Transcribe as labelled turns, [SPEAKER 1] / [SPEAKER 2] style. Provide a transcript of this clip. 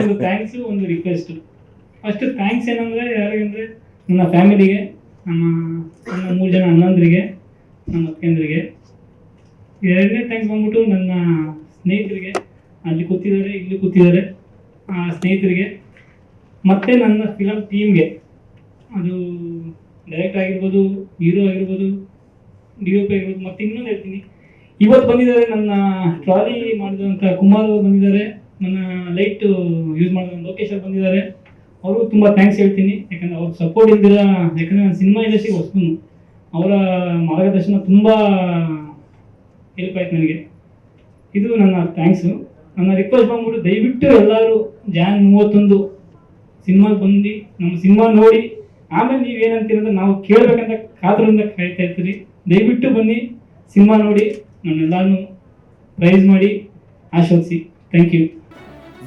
[SPEAKER 1] ಒಂದು ಥ್ಯಾಂಕ್ಸ್ ಒಂದು request first thanks ಏನಂದ್ರೆ ಯಾರಿಗಂದ್ರೆ ನನ್ನ ಫ್ಯಾಮಿಲಿಗೆ ನಮ್ಮ ನನ್ನ ಮೂರು ಜನ ಅಣ್ಣಂದ್ರಿಗೆ ನಮ್ಮ ಅಕ್ಕಂದ್ರಿಗೆ. ಎರಡನೇ ಥ್ಯಾಂಕ್ಸ್ ಬಂದ್ಬಿಟ್ಟು ನನ್ನ ಸ್ನೇಹಿತರಿಗೆ. ಅಲ್ಲಿ ಕೂತಿದ್ದಾರೆ ಇಲ್ಲಿ ಕೂತಿದ್ದಾರೆ ಆ ಸ್ನೇಹಿತರಿಗೆ. ಮತ್ತೆ ನನ್ನ ಫಿಲಮ್ ಟೀಮ್ಗೆ ಅದು ಡೈರೆಕ್ಟ್ ಆಗಿರ್ಬೋದು ಹೀರೋ ಆಗಿರ್ಬೋದು ಡಿ ಒ ಪಿ ಆಗಿರ್ಬೋದು ಮತ್ತೆ ಇನ್ನೊಂದು ಹೇಳ್ತೀನಿ. ಇವತ್ತು ಬಂದಿದ್ದಾರೆ ನನ್ನ ಟ್ರಾಲಿ ಮಾಡಿದಂಥ ಕುಮಾರ್ ಅವರು ಬಂದಿದ್ದಾರೆ. ನನ್ನ ಲೈಟ್ ಯೂಸ್ ಮಾಡಿದ ಲೋಕೇಶ್ ಅವ್ರು ಬಂದಿದ್ದಾರೆ. ಅವರು ತುಂಬ ಥ್ಯಾಂಕ್ಸ್ ಹೇಳ್ತೀನಿ. ಯಾಕಂದ್ರೆ ಅವ್ರ ಸಪೋರ್ಟ್ ಇಲ್ದಿರ, ಯಾಕಂದ್ರೆ ನಾನು ಸಿನಿಮಾ ಇಂಡಸ್ಟ್ರಿಗೆ ಹೊಸನು ಅವರ ಮಾರ್ಗದರ್ಶನ ತುಂಬ ಹೆಲ್ಪ್ ಆಯ್ತು ನನಗೆ. ಇದು ನನ್ನ ಥ್ಯಾಂಕ್ಸು ನನ್ನ ರಿಕ್ವೆಸ್ಟ್ ಬಂದ್ಬಿಟ್ಟು ದಯವಿಟ್ಟು ಎಲ್ಲರೂ ಜಾನ್ ಮೂವತ್ತೊಂದು ಸಿನಿಮಾಗೆ ಬಂದು ನಮ್ಮ ಸಿನಿಮಾ ನೋಡಿ. ಆಮೇಲೆ ನೀವು ಏನಂತೀರಂದ್ರೆ ನಾವು ಕೇಳಬೇಕಂತ ಕಾತರದಿಂದ ಕಾಯ್ತಾ ಇರ್ತೀರಿ. ದಯವಿಟ್ಟು ಬನ್ನಿ ಸಿನಿಮಾ ನೋಡಿ. ನನ್ನೆಲ್ಲರೂ ಪ್ರೈಸ್ ಮಾಡಿ ಆಶ್ವಾಸಿ thank you